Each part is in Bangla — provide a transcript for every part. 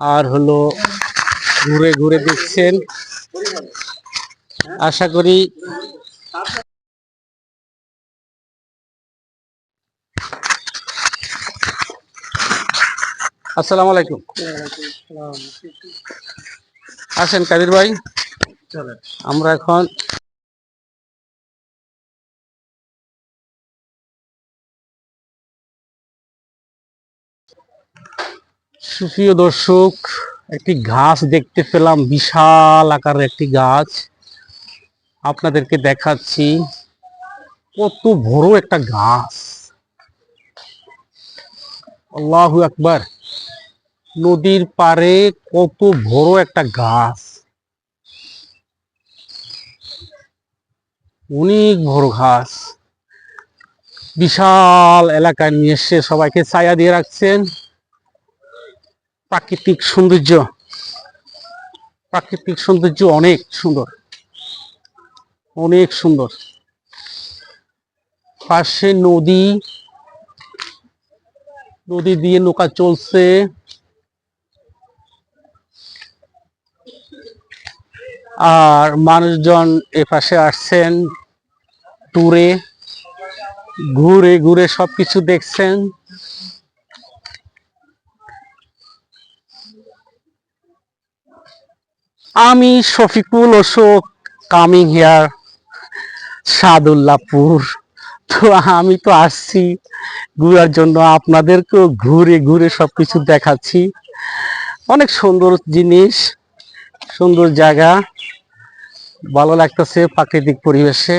আর হলো ঘুরে ঘুরে দেখছেন। আশা করি আসসালামু আলাইকুম। আসেন কাদির ভাই। আমরা এখন সুপ্রিয় দর্শক, একটি গাছ দেখতে পেলাম, বিশাল আকারের একটি গাছ। আপনাদেরকে দেখাচ্ছি, কত বড় একটা গাছ। আল্লাহু একবার নদীর পারে কত বড় একটা গাছ। অনেক বড় ঘাস বিশাল এলাকায় নিয়ে এসে সবাইকে ছায়া দিয়ে রাখছেন। প্রাকৃতিক সৌন্দর্য প্রাকৃতিক সৌন্দর্য অনেক সুন্দর অনেক সুন্দর। পাশে নদী নদী দিয়ে নৌকা চলছে। আর মানুষজন এ পাশে আসছেন, ট্যুরে, ঘুরে ঘুরে সবকিছু দেখছেন। আমি শফিকুল অশোক কামিং হেয়ার সাদুল্লাপুর। তো আমি তো আসছি ঘুরার জন্য, আপনাদেরকেও ঘুরে ঘুরে সব কিছু দেখাচ্ছি। অনেক সুন্দর জিনিস, সুন্দর জায়গা, ভালো লাগতেছে প্রাকৃতিক পরিবেশে।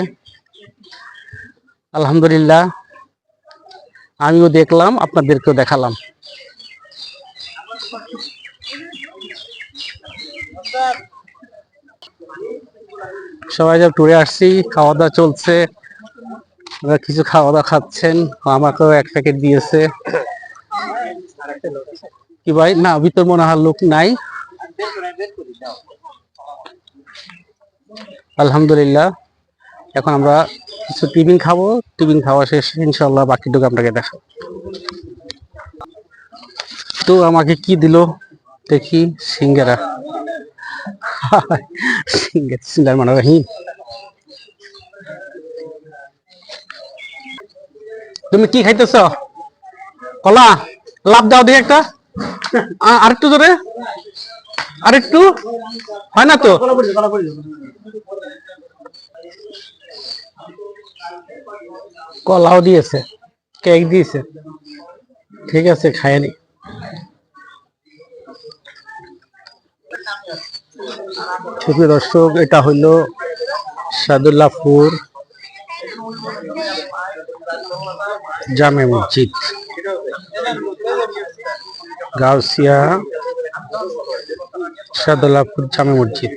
আলহামদুলিল্লাহ, আমিও দেখলাম, আপনাদেরকেও দেখালাম। সবাই যা ট্যুরে আসছি খাওয়া দাওয়া চলছে কিছু খাওয়া দাওয়া খাচ্ছেন, আমাকেও এক প্যাকেট দিয়েছে। কি ভাই? না, ভিতর মনে হয় লোক নাই। আলহামদুলিল্লাহ। এখন আমরা কিছু টিফিন খাব, টিফিন খাওয়া শেষ ইনশাল্লাহ বাকিটুকু আপনাকে দেখাবো। তো আমাকে কি দিল? দেখি, সিঙ্গারা। তুমি কি খাইতেছ? কলা? লাভ দাও দিয়ে একটা। আরেকটু জোরে। আরেকটু। হয় না তো? কলাও দিয়েছে, কেক দিয়েছে। ঠিক আছে খায়নি সুপ্রিয় দর্শক এটা হইল সাদুল্লাহপুর জামে মসজিদ। গাউসিয়া সাদুল্লাহপুর জামে মসজিদ।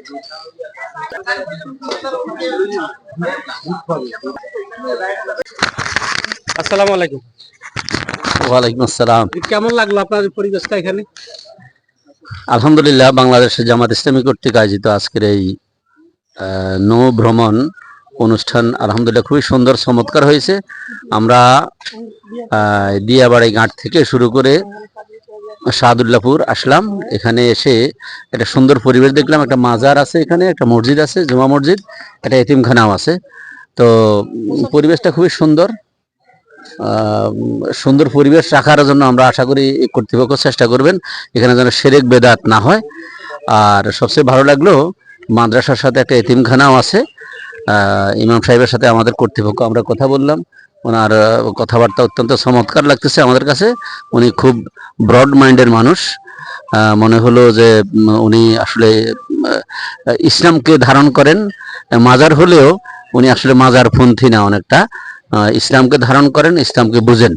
আসসালামু আলাইকুম। ওয়ালাইকুম আসসালাম। কেমন লাগল আপনার পরিবেশটা এখানে? আলহামদুলিল্লাহ বাংলাদেশের জামাত ইসলামী কর্তৃক আয়োজিত আজকের এই নৌ ভ্রমণ অনুষ্ঠান আলহামদুলিল্লাহ খুবই সুন্দর, চমৎকার হয়েছে। আমরা দিয়াবাড়ি ঘাট থেকে শুরু করে শাহাদুল্লাহপুর আসলাম। এখানে এসে একটা সুন্দর পরিবেশ দেখলাম, একটা মাজার আছে এখানে, একটা মসজিদ আছে, জুমা মসজিদ, একটা এতিমখানাও আছে। তো, পরিবেশটা খুবই সুন্দর। সুন্দর পরিবেশ রাখার জন্য আমরা আশা করি কর্তৃপক্ষ চেষ্টা করবেন, এখানে যেন সেরেক বেদাত না হয়। আর সবচেয়ে ভালো লাগল, মাদ্রাসার সাথে একটা এতিমখানাও আছে। ইমাম সাহেবের সাথে আমাদের কর্তৃপক্ষ আমরা কথা বললাম। ওনার কথাবার্তা অত্যন্ত চমৎকার লাগতেছে আমাদের কাছে। উনি খুব ব্রড মাইন্ডের মানুষ। মনে হলো যে উনি আসলে ইসলামকে ধারণ করেন। মাজার হলেও উনি আসলে মাজার পন্থী না অনেকটা। ইসলামকে ধারণ করেন, ইসলামকে বুঝেন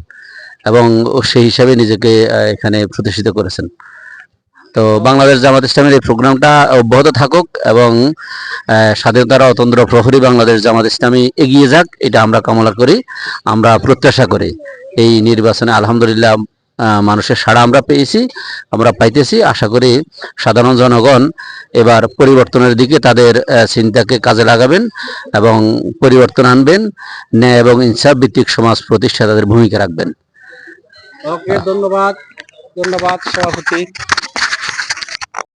এবং সেই হিসাবে নিজেকে এখানে প্রতিষ্ঠিত করেছেন। তো বাংলাদেশ জামাত ইসলামের এই প্রোগ্রামটা অব্যাহত থাকুক এবং স্বাধীনতার অতন্ত্র প্রহরী বাংলাদেশ জামাত ইসলামী এগিয়ে যাক, এটা আমরা কামনা করি, আমরা প্রত্যাশা করি। এই নির্বাচনে আলহামদুলিল্লাহ মানুষের সাড়া আমরা পেয়েছি, আমরা পাইতেছি। আশা করি সাধারণ জনগণ এবার পরিবর্তনের দিকে তাদের চিন্তাকে কাজে লাগাবেন এবং পরিবর্তন আনবেন, ন্যায় এবং ইনসাফ ভিত্তিক সমাজ প্রতিষ্ঠা তাদের ভূমিকা রাখবেন। ওকে, ধন্যবাদ। ধন্যবাদ, সভাপতি।